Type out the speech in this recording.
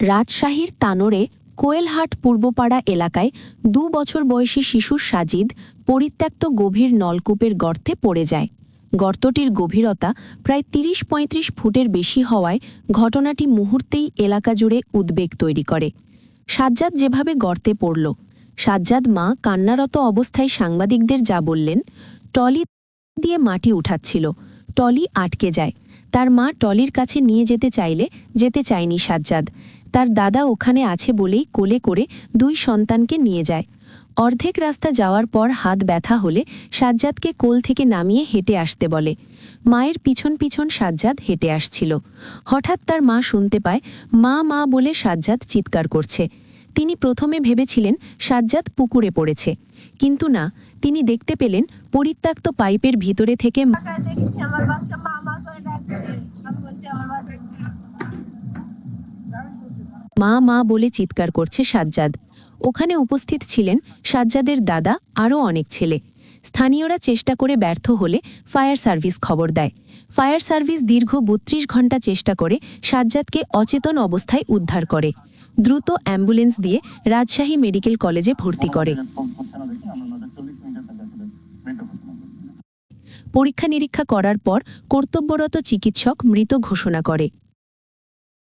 রাজশাহীর তানোরে কোয়েলহাট পূর্বপাড়া এলাকায় দু বছর বয়সী শিশু সাজিদ পরিত্যক্ত গভীর নলকূপের গর্তে পড়ে যায়। গর্তটির গভীরতা প্রায় তিরিশ পঁয়ত্রিশ ফুটের বেশি হওয়ায় ঘটনাটি মুহূর্তেই এলাকা জুড়ে উদ্বেগ তৈরি করে। সাজ্জাদ যেভাবে গর্তে পড়ল, সাজ্জাদ মা কান্নারত অবস্থায় সাংবাদিকদের যা বললেন, টলি দিয়ে মাটি উঠাচ্ছিল, টলি আটকে যায়। তার মা টলির কাছে নিয়ে যেতে চাইলে, যেতে চায়নি সাজ্জাদ। তার দাদা ওখানে আছে বলেই কোলে করে দুই সন্তানকে নিয়ে যায়। অর্ধেক রাস্তা যাওয়ার পর হাত ব্যথা হলে সাজ্জাদকে কোল থেকে নামিয়ে হেঁটে আসতে বলে। মায়ের পিছন পিছন সাজ্জাদ হেঁটে আসছিল। হঠাৎ তার মা শুনতে পায়, মা মা বলে সাজ্জাদ চিৎকার করছে। তিনি প্রথমে ভেবেছিলেন সাজ্জাদ পুকুরে পড়েছে। কিন্তু না, তিনি দেখতে পেলেন পরিত্যক্ত পাইপের ভিতরে থেকে আমার বাচ্চা মা মা মা বলে চিৎকার করছে সাজ্জাদ। ওখানে উপস্থিত ছিলেন সাজ্জাদের দাদা, আরও অনেক ছেলে। স্থানীয়রা চেষ্টা করে ব্যর্থ হলে ফায়ার সার্ভিস খবর দেয়। ফায়ার সার্ভিস দীর্ঘ বত্রিশ ঘণ্টা চেষ্টা করে সাজ্জাদকে অচেতন অবস্থায় উদ্ধার করে। দ্রুত অ্যাম্বুলেন্স দিয়ে রাজশাহী মেডিকেল কলেজে ভর্তি করে। পরীক্ষা নিরীক্ষা করার পর কর্তব্যরত চিকিৎসক মৃত ঘোষণা করে।